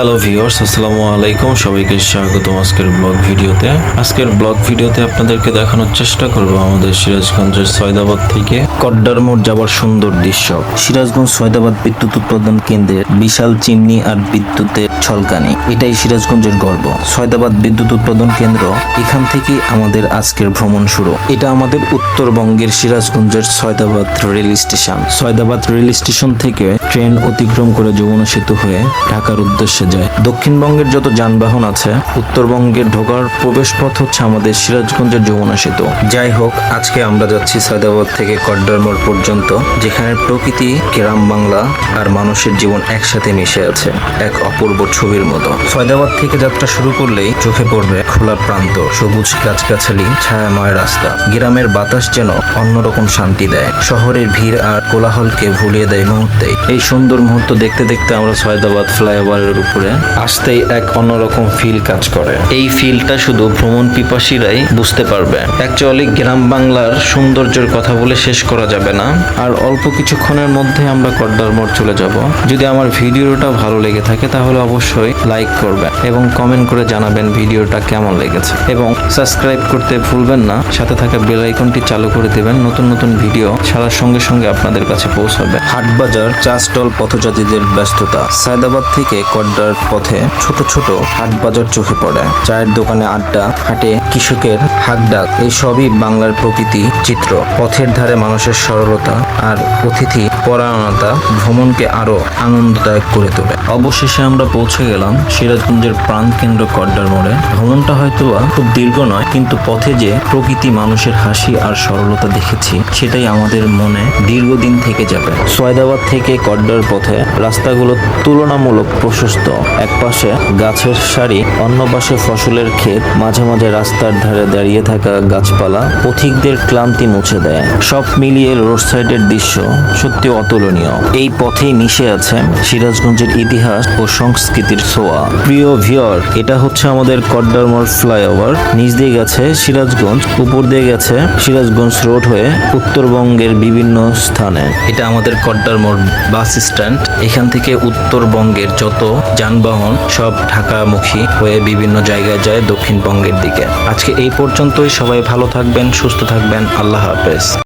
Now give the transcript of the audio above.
Hello viewers, আসসালামু আলাইকুম। সবাইকে স্বাগতম আজকের ব্লগ ভিডিওতে। আজকের ব্লগ ভিডিওতে আপনাদেরকে দেখানোর চেষ্টা করব আমাদের সিরাজগঞ্জের সয়দাবাদ থেকে কড্ডার মোড় যাওয়ার সুন্দর দৃশ্য। সিরাজগঞ্জ সয়দাবাদ বিদ্যুৎ উৎপাদন কেন্দ্রের বিশাল চিমনি আর বিদ্যুতের ছলকানি। এটাই সিরাজগঞ্জের গর্ব। সয়দাবাদ বিদ্যুৎ উৎপাদন কেন্দ্র, এখান থেকে আমাদের আজকের ভ্রমণ শুরু। এটা আমাদের উত্তরবঙ্গের সিরাজগঞ্জের Saidabad rail station. Saidabad rail station থেকে ট্রেন অতিক্রম করে যমুনা সেতু হয়ে ঢাকার উদ্দেশ্যে যায়। দক্ষিণবঙ্গের যত যানবাহন আছে, উত্তরবঙ্গের ঢোকার প্রবেশ পথ হচ্ছে আমাদের সিরাজগঞ্জের যমুনা সেতু। যাই হোক, আজকে আমরা যাচ্ছি সয়দাবাদ থেকে কড্ডার মোড় পর্যন্ত, যেখানে প্রকৃতি, গ্রাম বাংলা আর মানুষের জীবন একসাথে মিশে আছে, এক অপূর্ব ছবির মতো। সয়দাবাদ থেকে যাত্রা শুরু করলেই চোখে পড়বে খোলা প্রান্ত, সবুজ গাছগাছালি, ছায়াময় রাস্তা। গ্রামের বাতাস যেন অন্যরকম শান্তি দেয়। শহরের ভিড় আর কোলাহলকে ভুলিয়ে দেয় মুহূর্তে এই সুন্দর মুহূর্ত দেখতে দেখতে আমরা সয়দাবাদ ফ্লাইওভারের উপরে আসতেই এক অন্যরকম ফিল কাজ করে। এই ফিলটা শুধু ভ্রমণ পিপাসীরাই বুঝতে পারবে। অ্যাকচুয়ালি গ্রাম বাংলার সৌন্দর্যের কথা বলে শেষ করা যাবে না। আর অল্প কিছুক্ষণের মধ্যে আমরা কড্ডার মোড় চলে যাব। যদি আমার ভিডিওটা ভালো লেগে থাকে, তাহলে অবশ্যই লাইক করবেন এবং কমেন্ট করে জানাবেন ভিডিওটা কেমন লেগেছে। এবং সাবস্ক্রাইব করতে ভুলবেন না। সাথে থাকা বেল আইকনটি চালু করে দেবেন। নতুন নতুন ভিডিও ছাড়ার সঙ্গে সঙ্গে আপনাদের কাছে পৌঁছাবে। হাটবাজার চা স্টল পথযাত্রীদের ব্যস্ততা। সায়দাবাদ থেকে কড্ডার পথে ছোট ছোট হাট বাজার চোখে পড়ে। চায়ের দোকানে আড্ডা, হাটে কৃষকের হাক ডাক এই সবই বাংলার প্রকৃতি চিত্র। পথের ধারে মানুষের সরলতা আর অতিথি পরায়ণতা ভ্রমণকে আরও আনন্দদায়ক করে তোলে। অবশেষে আমরা পৌঁছে গেলাম সিরাজগঞ্জের প্রাণ কেন্দ্র কড্ডার মোড়ে। ভ্রমণটা হয়তো খুব দীর্ঘ নয়, কিন্তু পথে যে প্রকৃতি, মানুষের হাসি আর সরলতা দেখেছি, সেটাই আমাদের মনে দীর্ঘদিন থেকে যাবে। সয়দাবাদ থেকে কড্ডার পথে রাস্তাগুলো তুলনামূলক প্রশস্ত। এক পাশে গাছের সারি, অন্য পাশে ফসলের ক্ষেত, মাঝে মাঝে রাস্তার ধারে দাঁড়িয়ে থাকা গাছপালা পথিকদের ক্লান্তি মুছে দেয়। সব মিলিয়ে রোড সাইডের দৃশ্য সত্যি অতুলনীয়। এই পথেই মিশে আছে সিরাজগঞ্জের ইতিহাস ও সংস্কৃতির ছোঁয়া। প্রিয় ভিওর এটা হচ্ছে আমাদের কড্ডারমোড় ফ্লাইওভার। নিচ দিয়ে গেছে সিরাজগঞ্জ, উপর দিয়ে গেছে সিরাজগঞ্জ রোড হয়ে উত্তরবঙ্গের বিভিন্ন স্থানে। এটা আমাদের কড্ডারমোড় বাস স্ট্যান্ড। এখান থেকে উত্তরবঙ্গের যত যানবাহন সব ঢাকামুখী হয়ে বিভিন্ন জায়গায় যায় দক্ষিণবঙ্গের দিকে। আজকে এই পর্যন্তই। সবাই ভালো থাকবেন, সুস্থ থাকবেন। আল্লাহ হাফেজ।